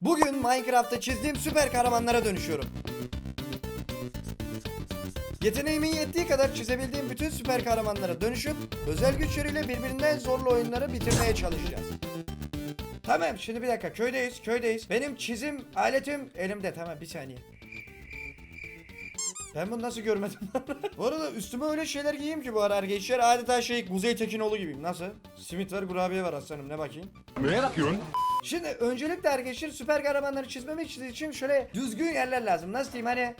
Bugün Minecraft'ta çizdiğim süper kahramanlara dönüşüyorum. Yeteneğimin yettiği kadar çizebildiğim bütün süper kahramanlara dönüşüp özel güçleriyle birbirinden zorlu oyunları bitirmeye çalışacağız. Tamam şimdi bir dakika köydeyiz köydeyiz. Benim çizim aletim elimde tamam bir saniye. Ben bunu nasıl görmedim? bu arada üstüme öyle şeyler giyeyim ki bu ara arkadaşlar adeta şey Kuzey Tekinoğlu gibiyim. Nasıl? Simit var kurabiye var aslanım ne bakayım. Ne bakıyorsun? Şimdi öncelikle arkadaşlar süper kahramanları çizmemek için şöyle düzgün yerler lazım. Nasıl diyeyim hani...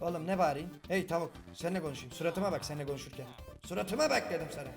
Oğlum ne bağırayım? Hey tavuk seninle konuşayım. Suratıma bak seninle konuşurken. Suratıma bak dedim sana.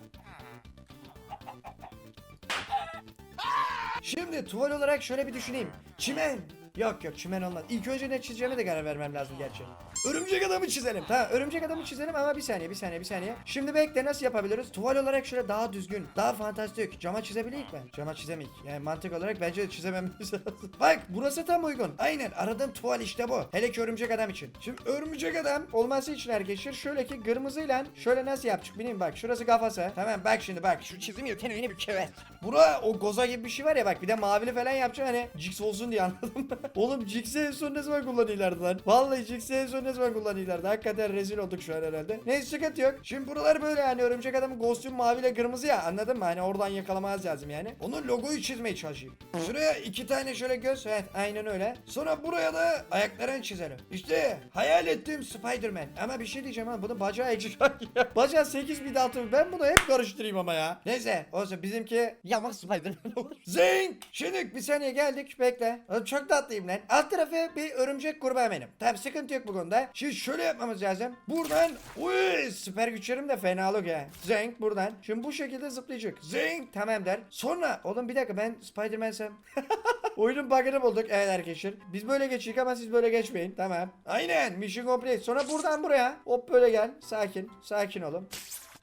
Şimdi tuval olarak şöyle bir düşüneyim. Çimen. Yok yok çimen olmaz. İlk önce ne çizeceğime de karar vermem lazım gerçi. Örümcek adamı çizelim. Tamam örümcek adamı çizelim ama bir saniye bir saniye bir saniye. Şimdi bekle nasıl yapabiliriz? Tuval olarak şöyle daha düzgün, daha fantastik. Cama çizebileyik mi? Cama çizemeyik. Yani mantık olarak bence de çizememiz lazım. Bak burası tam uygun. Aynen aradığım tuval işte bu. Hele ki örümcek adam için. Şimdi örümcek adam olması için arkadaşlar şöyle ki kırmızıyla şöyle nasıl yapacak bileyim bak şurası kafası. Tamam bak şimdi bak şu çizim yeteneğini bir kevet. Bura o goza gibi bir şey var ya bak bir de mavili falan yapacağım hani Jix olsun diye anladın mı? Oğlum Jix'i en son ne zaman kullanıyorlardı lan? Vallahi Jix'i en son zaman kullanıyorlardı? Hakikaten rezil olduk şu an herhalde. Neyse sıkıntı yok. Şimdi buralar böyle hani örümcek adamın kostüm maviyle kırmızı ya anladın mı? Hani oradan yakalamaz lazım yani. Onun logoyu çizmeye çalışayım. Şuraya iki tane şöyle göz. Evet aynen öyle. Sonra buraya da ayaklarını çizelim. İşte hayal ettiğim Spider-Man. Ama bir şey diyeceğim ha bunu bacağı eksik. bacağı 8 bir altı. Ben bunu hep karıştırayım ama ya. Neyse olsun bizimki yavaş Spider-Man olur. Zing! Şimdi bir saniye geldik bekle. Oğlum çok tatlıyım lan. Alt tarafı bir örümcek kurbağa benim. Tamam sıkıntı yok bu konuda. Şimdi şöyle yapmamız lazım. Buradan uy süper güçlerim de fenalık ya. Zing buradan. Şimdi bu şekilde zıplayacak. Zing tamam der. Sonra oğlum bir dakika ben Spider-Man'sem. Oyunun bug'ını bulduk. Evet arkadaşlar. Biz böyle geçtik ama siz böyle geçmeyin. Tamam. Aynen. Mission complete. Sonra buradan buraya. Hop böyle gel. Sakin. Sakin olun.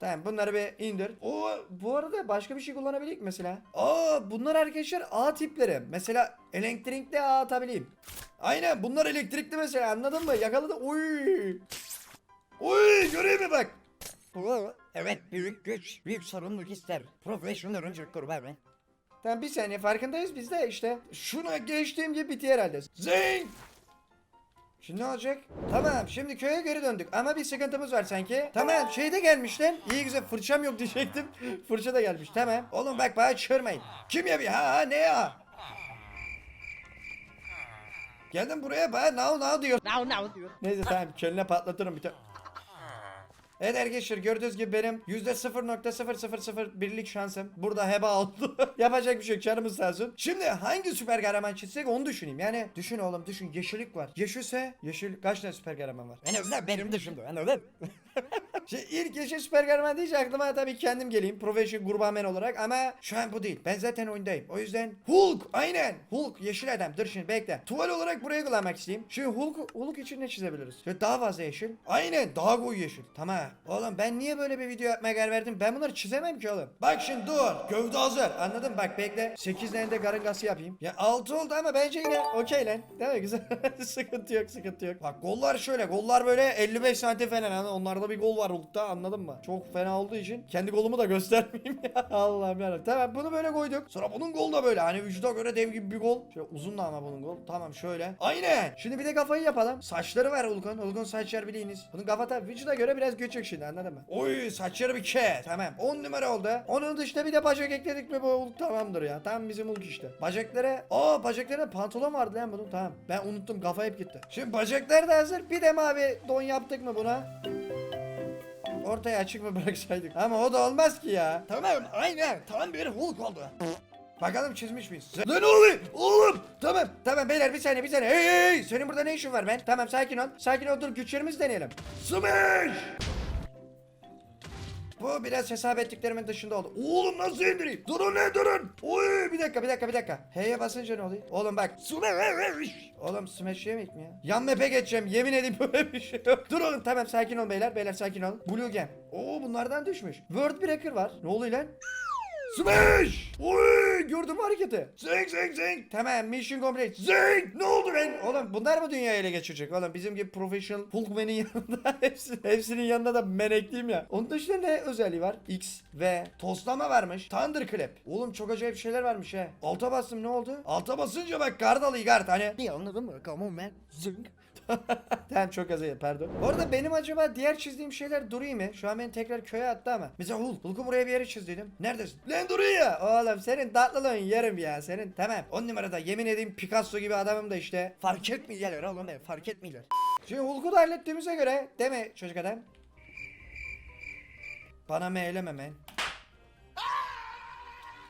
Tamam bunları bir indir. O bu arada başka bir şey kullanabilir mesela? Aa bunlar arkadaşlar A tipleri. Mesela elektrikli A atabileyim. Aynen bunlar elektrikli mesela anladın mı? Yakaladı. Uy. Uy görüyor musun bak? Evet büyük güç, büyük sorumluluk ister. Profesyonel oyuncu kurban be. Tamam bir saniye farkındayız biz de işte. Şuna geçtiğim gibi bitiyor herhalde. Zing! Şimdi ne olacak? Tamam şimdi köye geri döndük ama bir sıkıntımız var sanki. Tamam şeyde gelmiş lan. İyi güzel fırçam yok diyecektim. Fırça da gelmiş tamam. Oğlum bak bana çığırmayın. Kim yapıyor? Ha ha ne ya? Geldim buraya bana now now diyor. Now now diyor. Neyse tamam kendine patlatırım bir tane. Evet arkadaşlar gördüğünüz gibi benim %0.0001'lik şansım burada heba oldu. Yapacak bir şey yok canımız olsun. Şimdi hangi süper kahraman çizsek onu düşüneyim. Yani düşün oğlum düşün yeşillik var. Yeşilse yeşil kaç tane süper kahraman var? Ben öyle benim dışımda ben öyle. Şey, ilk yeşil süper kahraman deyince aklıma tabii kendim geleyim. Profesyonel gurbamen olarak ama şu an bu değil. Ben zaten oyundayım. O yüzden Hulk aynen. Hulk yeşil adam. Dur şimdi bekle. Tuval olarak buraya kullanmak isteyeyim. Şimdi Hulk, Hulk için ne çizebiliriz? Şöyle daha fazla yeşil. Aynen daha koyu yeşil. Tamam. Oğlum ben niye böyle bir video yapmaya karar verdim? Ben bunları çizemem ki oğlum. Bak şimdi dur. Gövde hazır. Anladın mı? Bak bekle. 8 tane de garangası yapayım. Ya 6 oldu ama bence yine okey lan. Değil mi? Güzel. sıkıntı yok sıkıntı yok. Bak gollar şöyle. Gollar böyle 55 santim falan. Hani onlarda bir gol var Hulk'ta anladın mı? Çok fena olduğu için kendi golumu da göstermeyeyim ya. Allah'ım yarabbim. Tamam bunu böyle koyduk. Sonra bunun golu da böyle. Hani vücuda göre dev gibi bir gol. Şöyle uzun da ama bunun gol. Tamam şöyle. Aynen. Şimdi bir de kafayı yapalım. Saçları var Hulk'un. Hulk'un saçları bildiğiniz. Bunun kafa vücuda göre biraz küçük şimdi anladın mı? Oy saçları bir ke. Tamam. 10 numara oldu. Onun dışında bir de bacak ekledik mi bu Hulk tamamdır ya. Tam bizim Hulk işte. Bacaklara. Aa bacaklara pantolon vardı lan bunun. Tamam. Ben unuttum kafa hep gitti. Şimdi bacaklar da hazır. Bir de mavi don yaptık mı buna? Ortaya açık mı bıraksaydık? Ama o da olmaz ki ya. Tamam aynen. Tam bir Hulk oldu. Bakalım çizmiş miyiz? Lan oğlum! Oğlum! Tamam tamam beyler bir saniye bir saniye. Hey hey! Senin burada ne işin var ben? Tamam sakin ol. Sakin ol dur güçlerimizi deneyelim. Smash! Bu biraz hesap ettiklerimin dışında oldu. Oğlum nasıl indireyim? Durun lan durun. Oy bir dakika bir dakika bir dakika. H'ye basınca ne oluyor? Oğlum bak. Oğlum smash yemek mi ya? Yan map'e geçeceğim. Yemin edeyim böyle bir şey yok. Dur oğlum tamam sakin ol beyler. Beyler sakin ol. Blue Gem. Oo bunlardan düşmüş. Word Breaker var. Ne oluyor lan? Smash! Oy gördün mü hareketi? Zing zing zing. Tamam mission complete. Zing! Ne oldu lan? Oğlum bunlar mı dünyayı ele geçirecek? Oğlum bizim gibi professional Hulkman'in yanında hepsi, hepsinin yanında da menekliyim ya. Onun dışında ne özelliği var? X ve toslama varmış. Thunderclap. Oğlum çok acayip şeyler varmış he. Alta bastım ne oldu? Alta basınca bak gard alayı gard hani. İyi anladın mı? Come on man. Zing. tamam çok az pardon. Bu arada benim acaba diğer çizdiğim şeyler duruyor mu? Şu an beni tekrar köye attı ama. Mesela Hulk. Hulk'u buraya bir yere çizdiydim. Neredesin? Lan duruyor ya. Oğlum senin tatlılığın yerim ya. Senin tamam. On numarada yemin edeyim Picasso gibi adamım da işte. Fark etmiyorlar oğlum be. Fark etmiyorlar. Şimdi Hulk'u da hallettiğimize göre değil mi çocuk adam? Bana meyleme men.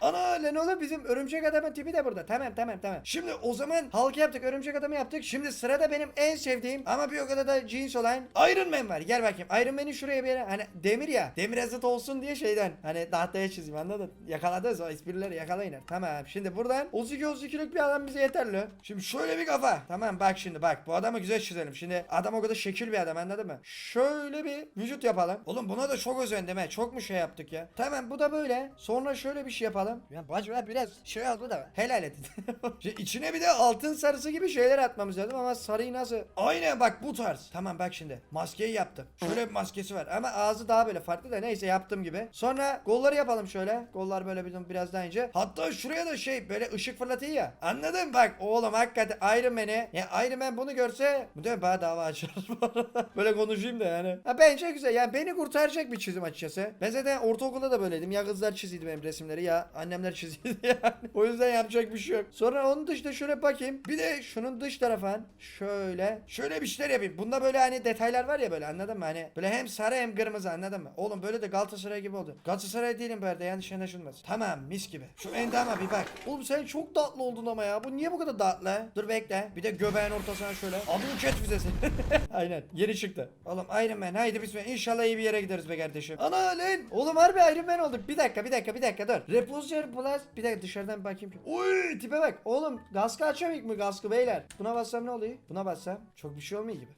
Ana lan oğlum bizim örümcek adamın tipi de burada. Tamam tamam tamam. Şimdi o zaman halkı yaptık örümcek adamı yaptık. Şimdi sırada benim en sevdiğim ama bir o kadar da jeans olan Iron Man var. Gel bakayım. Iron Man'i şuraya bir yere hani demir ya. Demir zıt olsun diye şeyden hani tahtaya çizeyim anladın? Yakaladınız o esprileri yakalayın. Tamam şimdi buradan 32-32'lük bir adam bize yeterli. Şimdi şöyle bir kafa. Tamam bak şimdi bak bu adamı güzel çizelim. Şimdi adam o kadar şekil bir adam anladın mı? Şöyle bir vücut yapalım. Oğlum buna da çok özendim he. Çok mu şey yaptık ya? Tamam bu da böyle. Sonra şöyle bir şey yapalım. Ya bacılar biraz şey oldu da. Helal et. Şimdi içine bir de altın sarısı gibi şeyler atmamız lazım ama sarıyı nasıl? Aynen bak bu tarz. Tamam bak şimdi. Maskeyi yaptım. Şöyle bir maskesi var ama ağzı daha böyle farklı da neyse yaptım gibi. Sonra golları yapalım şöyle. Gollar böyle bir- biraz daha ince. Hatta şuraya da şey böyle ışık fırlatıyor ya. Anladın bak oğlum hakikaten Iron Man'i. Ya Iron Man bunu görse bu da bana dava açar. Böyle konuşayım da yani. Ha bence güzel. Yani beni kurtaracak bir çizim açıkçası. Ben zaten ortaokulda da böyleydim. Ya kızlar çiziydi benim resimleri ya annemler çiziydi yani. O yüzden yapacak bir şey yok. Sonra onun dışında şöyle bakayım. Bir de şunun dış tarafın şöyle. Şöyle bir şeyler yapayım. Bunda böyle hani detaylar var ya böyle anladın mı? Hani böyle hem sarı hem kırmızı anladın mı? Oğlum böyle de Galatasaray gibi oldu. Galatasaray değilim bu arada yanlış anlaşılmaz. Tamam mis gibi. Şu endama bir bak. Oğlum sen çok tatlı oldun ama ya. Bu niye bu kadar tatlı? Dur bekle. Bir de göbeğin ortasına şöyle. Adını ket füzesi. Aynen. Yeni çıktı. Oğlum Iron Man haydi bismillah. İnşallah iyi bir yere gideriz be kardeşim. Ana lan. Oğlum harbi Iron Man olduk. Bir dakika bir dakika bir dakika dur. Repository Plus. Bir dakika dışarıdan bakayım. Uy tipe bak. Oğlum gaskı açamayık mı gaskı beyler? Buna bassam ne oluyor? Buna bassam çok bir şey olmuyor gibi.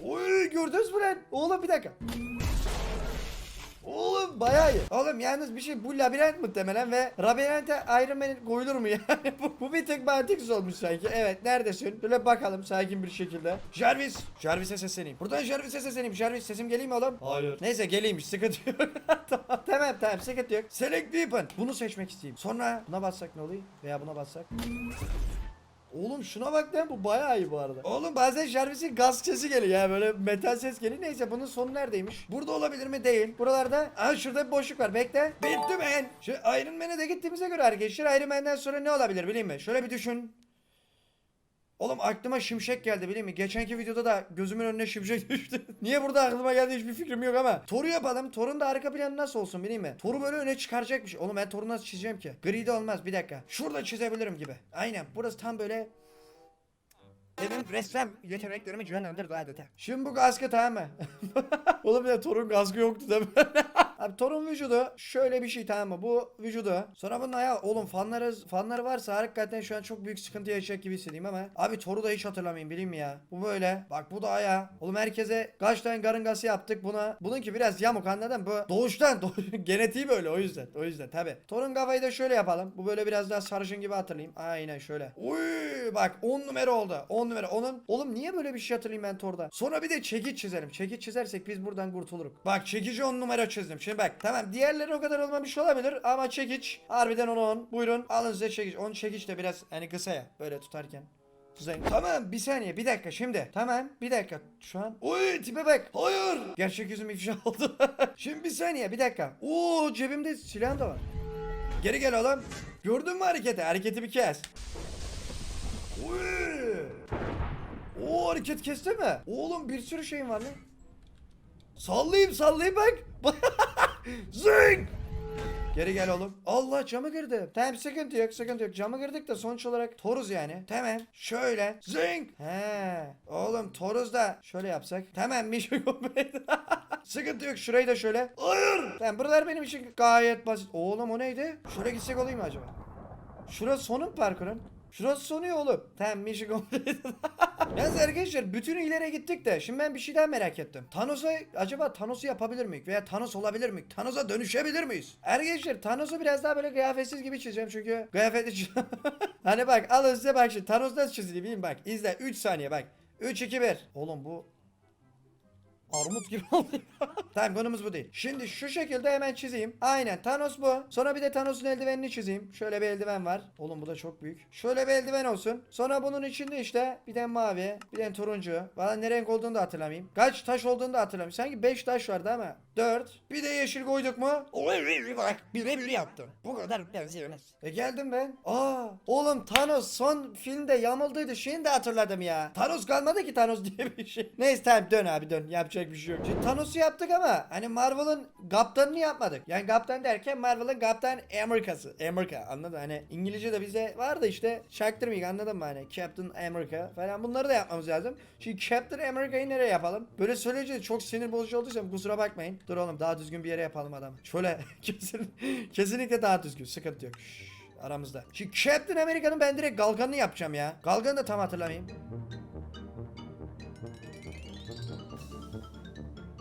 Uy gördünüz mü lan? Oğlum bir dakika. Oğlum bayağı iyi. Oğlum yalnız bir şey bu labirent muhtemelen ve labirente Iron Man koyulur mu yani? bu, bu bir tık mantıksız olmuş sanki. Evet neredesin? Şöyle bakalım sakin bir şekilde. Jarvis. Jarvis'e sesleneyim. Buradan Jarvis'e sesleneyim. Jarvis sesim geleyim mi oğlum? Hayır. Neyse geleymiş sıkıntı yok. tamam tamam tamam sıkıntı yok. Select weapon. Bunu seçmek isteyeyim. Sonra buna bassak ne oluyor? Veya buna bassak. Oğlum şuna bak lan bu bayağı iyi bu arada. Oğlum bazen Jarvis'in gaz sesi geliyor ya böyle metal ses geliyor. Neyse bunun sonu neredeymiş? Burada olabilir mi? Değil. Buralarda Aa şurada bir boşluk var. Bekle. Bitti ben. Şu Iron Man'e de gittiğimize göre arkadaşlar Iron Man'den sonra ne olabilir bileyim mi? Şöyle bir düşün. Oğlum aklıma şimşek geldi bileyim mi? Geçenki videoda da gözümün önüne şimşek düştü. Niye burada aklıma geldi hiçbir fikrim yok ama. Thor'u yapalım. Thor'un da arka planı nasıl olsun bileyim mi? Thor'u böyle öne çıkaracakmış. Oğlum ben Thor'u nasıl çizeceğim ki? Gri de olmaz bir dakika. Şurada çizebilirim gibi. Aynen burası tam böyle Benim ressam yeteneklerimi canlandırdı adeta. Şimdi bu kaskı tamam mı? Oğlum ya Thor'un kaskı yoktu değil mi? Abi Thor'un vücudu şöyle bir şey tamam mı? Bu vücudu. Sonra bunun ayağı oğlum fanları fanları varsa hakikaten şu an çok büyük sıkıntı yaşayacak gibi hissediyorum ama. Abi Thor'u da hiç hatırlamayayım bileyim mi ya? Bu böyle. Bak bu da ayağı. Oğlum herkese kaç tane karıngası yaptık buna. Bununki biraz yamuk anladın? Bu doğuştan doğ- genetiği böyle o yüzden. O yüzden tabi. Thor'un kafayı da şöyle yapalım. Bu böyle biraz daha sarışın gibi hatırlayayım. Aynen şöyle. Uy bak 10 numara oldu. 10 numara. Onun oğlum niye böyle bir şey hatırlayayım ben Thor'da? Sonra bir de çekiç çizelim. Çekiç çizersek biz buradan kurtuluruk. Bak çekici 10 numara çizdim. Şimdi bak tamam diğerleri o kadar olmamış olabilir ama çekiç harbiden onu 10. Buyurun alın size çekiç. Onun çekiç de biraz hani kısa ya böyle tutarken. Güzel. Tamam bir saniye bir dakika şimdi. Tamam bir dakika şu an. Oy tipe bak. Hayır. Gerçek yüzüm ifşa oldu. şimdi bir saniye bir dakika. Oo cebimde silah da var. Geri gel oğlum. Gördün mü hareketi? Hareketi bir kes. Oy. Oo hareket kesti mi? Oğlum bir sürü şeyim var lan. Sallayayım sallayayım bak. Zing. Geri gel oğlum. Allah camı kırdım. Tamam sıkıntı yok sıkıntı yok. Camı kırdık da sonuç olarak toruz yani. Tamam. Şöyle. Zing. He. Oğlum toruz da şöyle yapsak. Tamam mission complete. sıkıntı yok. Şurayı da şöyle. Hayır. Tamam buralar benim için gayet basit. Oğlum o neydi? Şuraya gitsek olayım mı acaba? Şurası sonun parkurun. Şurası sonuyor oğlum. Tamam mission completed. Yalnız arkadaşlar bütün ilere gittik de şimdi ben bir şey daha merak ettim. Thanos'a acaba Thanos'u yapabilir miyiz? Veya Thanos olabilir mi? Thanos'a dönüşebilir miyiz? Arkadaşlar Thanos'u biraz daha böyle kıyafetsiz gibi çizeceğim çünkü kıyafetli Hani bak alın size bak şimdi Thanos nasıl çiziliyor bileyim bak. İzle 3 saniye bak. 3 2 1. Oğlum bu Armut gibi oldu. tamam konumuz bu değil. Şimdi şu şekilde hemen çizeyim. Aynen Thanos bu. Sonra bir de Thanos'un eldivenini çizeyim. Şöyle bir eldiven var. Oğlum bu da çok büyük. Şöyle bir eldiven olsun. Sonra bunun içinde işte bir de mavi, bir de turuncu. Valla ne renk olduğunu da hatırlamayayım. Kaç taş olduğunu da hatırlamıyorum. Sanki 5 taş vardı ama. 4. Bir de yeşil koyduk mu? Bak birebir yaptım. Bu kadar benziyorsunuz. E geldim ben. Aa, oğlum Thanos son filmde yamulduydu. De hatırladım ya. Thanos kalmadı ki Thanos diye bir şey. Neyse tamam dön abi dön. Yapacak bir şey yok. Şimdi Thanos'u yaptık ama hani Marvel'ın kaptanını yapmadık. Yani kaptan derken Marvel'ın kaptan Amerika'sı. Amerika anladın? Hani İngilizce de bize var da işte çaktırmayın anladın mı? Hani Captain America falan bunları da yapmamız lazım. Şimdi Captain America'yı nereye yapalım? Böyle söyleyince çok sinir bozucu olduysam kusura bakmayın. Dur oğlum daha düzgün bir yere yapalım adam. Şöyle kesin, kesinlikle daha düzgün. Sıkıntı yok. Şşş, aramızda. Şimdi Captain America'nın ben direkt Galgan'ını yapacağım ya. Galgan'ı da tam hatırlamayayım.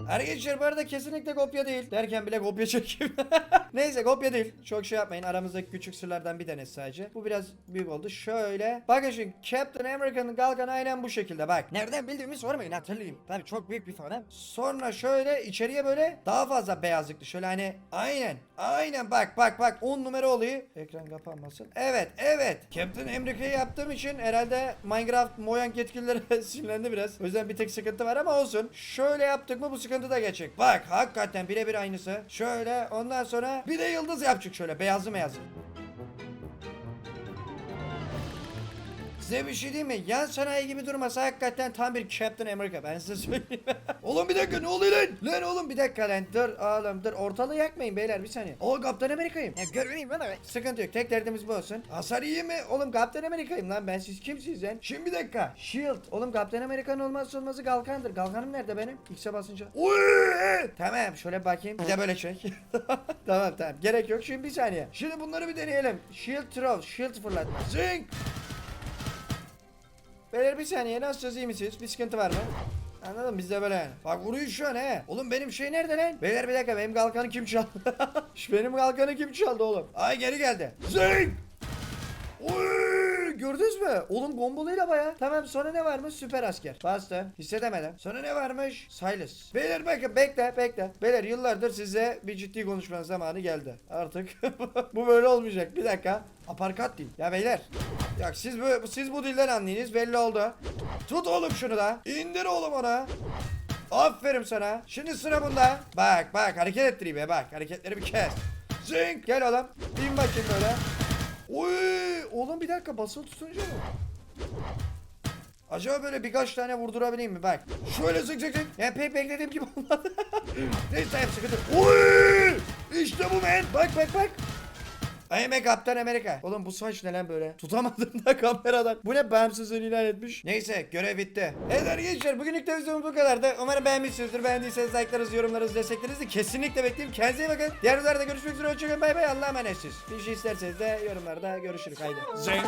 Arkadaşlar bu arada kesinlikle kopya değil. Derken bile kopya çekeyim. Neyse kopya değil. Çok şey yapmayın. Aramızdaki küçük sırlardan bir tanesi sadece. Bu biraz büyük oldu. Şöyle. Bakın şimdi Captain America'nın Galgan'ı aynen bu şekilde bak. Nereden bildiğimi sormayın hatırlayayım. Tabii çok büyük bir fanım. Sonra şöyle içeriye böyle daha fazla beyazlıklı. Şöyle hani aynen. Aynen bak bak bak 10 numara oluyor. Ekran kapanmasın. Evet evet. Captain America'yı yaptığım için herhalde Minecraft Mojang yetkilileri sinirlendi biraz. O yüzden bir tek sıkıntı var ama olsun. Şöyle yaptık mı bu sıkıntı da geçecek. Bak hakikaten birebir aynısı. Şöyle ondan sonra bir de yıldız yapacak şöyle beyazlı beyazlı. Size bir şey diyeyim mi? Yan sanayi gibi durmasa hakikaten tam bir Captain America. Ben size söyleyeyim. oğlum bir dakika ne oluyor lan? Lan oğlum bir dakika lan. Dur oğlum dur. Ortalığı yakmayın beyler bir saniye. O Captain America'yım. Ya görmeyeyim bana. Sıkıntı yok. Tek derdimiz bu olsun. Hasar iyi mi? Oğlum Captain America'yım lan. Ben siz kimsiniz lan? Şimdi bir dakika. Shield. Oğlum Captain America'nın olmazsa olmazı Galkan'dır. Galkan'ım nerede benim? X'e basınca. Uy! Tamam şöyle bakayım. Bir de böyle çek. tamam tamam. Gerek yok. Şimdi bir saniye. Şimdi bunları bir deneyelim. Shield throw. Shield fırlatma. Zing! Beyler bir saniye nasılsınız iyi misiniz? Bir sıkıntı var mı? Anladım bizde böyle yani. Bak vuruyor şu an he. Oğlum benim şey nerede lan? Beyler bir dakika benim kalkanı kim çaldı? Şu benim kalkanı kim çaldı oğlum? Ay geri geldi. Zing! Oy, gördünüz mü? Oğlum gomboluyla baya. Tamam sonra ne varmış? Süper asker. Bastı. Hissedemedim. Sonra ne varmış? Silas. Beyler bakın bekle bekle. Beyler yıllardır size bir ciddi konuşmanın zamanı geldi. Artık bu böyle olmayacak. Bir dakika. Aparkat değil. Ya beyler. Ya siz bu siz bu dilden anlayınız belli oldu. Tut oğlum şunu da. İndir oğlum ona. Aferin sana. Şimdi sıra bunda. Bak bak hareket ettireyim ya bak. Hareketleri bir kes. Zing. Gel oğlum. Bin bakayım böyle. Oy, oğlum bir dakika basılı tutunca mı? Acaba böyle birkaç tane vurdurabileyim mi? Bak. Şöyle zık zık zık. Yani pek beklediğim gibi olmadı. Neyse hep sıkıntı. Oy! İşte bu men. Bak bak bak. I am a Captain America. Oğlum bu saç ne lan böyle? Tutamadım da kameradan. Bu ne bağımsızlığını ilan etmiş. Neyse görev bitti. Evet arkadaşlar bugünlük de videomuz bu kadardı. Umarım beğenmişsinizdir. Beğendiyseniz like'larınızı, yorumlarınızı, desteklerinizi kesinlikle bekleyin. Kendinize iyi bakın. Diğer videolarda görüşmek üzere. Hoşçakalın. Bay bay. Allah'a emanetsiniz. Bir şey isterseniz de yorumlarda görüşürüz. Haydi. Zeng.